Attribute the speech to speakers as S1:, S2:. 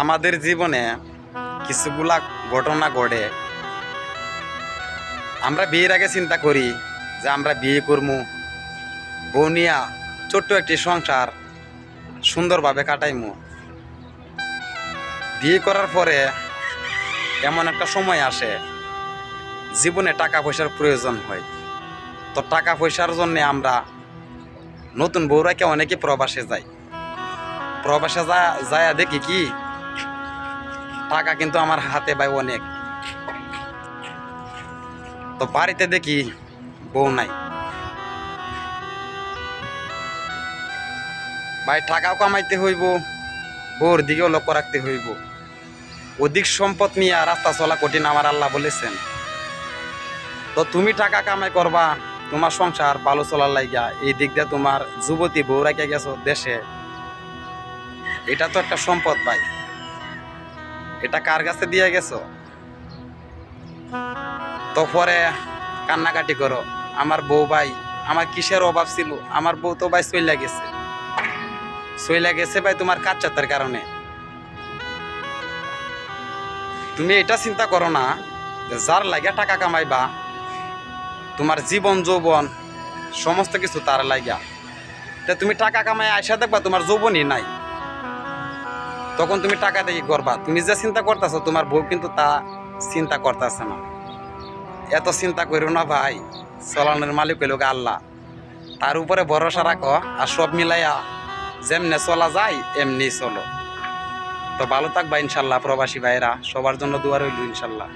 S1: আমাদের জীবনে কিছুগুলা ঘটনা ঘটে। আমরা বিয়ের আগে চিন্তা করি যে আমরা বিয়ে করব বনিয়া ছোট্ট একটি সংসার সুন্দরভাবে কাটাইমু। বিয়ে করার পরে এমন একটা সময় আসে, জীবনে টাকা পয়সার প্রয়োজন হয়। তো টাকা পয়সার জন্যে আমরা নতুন বউরাকে অনেকে প্রবাসে যাই প্রবাসে যা যায় দেখি কি টাকা কিন্তু আমার হাতে ভাই অনেক। তো বাড়িতে দেখি বউ নাই। ভাই টাকাও কামাইতে হইব, বউর দিকেও লক্ষ্য রাখতে হইব। অধিক সম্পদ নিয়ে রাস্তা চলা কঠিন আমার আল্লাহ বলেছেন। তো তুমি টাকা কামাই করবা, তোমার সংসার ভালো চলার লাইগা, এই দিক দিয়ে তোমার যুবতী বউ রেখে গেছো দেশে। এটা তো একটা সম্পদ ভাই। এটা কার কাছে দিয়ে গেছো? তো পরে কান্নাকাটি করো। আমার বউ ভাই, আমার কিসের অভাব ছিল? আমার বউ তো ভাই চইলা গেছে। চইলা গেছে ভাই তোমার কাচ্চাতের কারণে। তুমি এটা চিন্তা করো না যার লাগে টাকা কামাইবা, তোমার জীবন, যৌবন, সমস্ত কিছু তার লাগিয়া। তা তুমি টাকা কামাই আইসা দেখবা তোমার যৌবনই নাই। তখন তুমি টাকা দিয়ে করবা? তুমি যে চিন্তা করতেছো, তোমার বউ কিন্তু তা চিন্তা করতেছে না। এত চিন্তা করো না ভাই, চলানোর মালিক হইল আল্লাহ। তার উপরে ভরসা রাখো আর সব মিলাইয়া যেমনে চলা যায়, এমনি চলো। তো ভালো থাকবা ইনশাল্লাহ প্রবাসী ভাইরা সবার জন্য দুয়ার হইল ইনশাল্লাহ।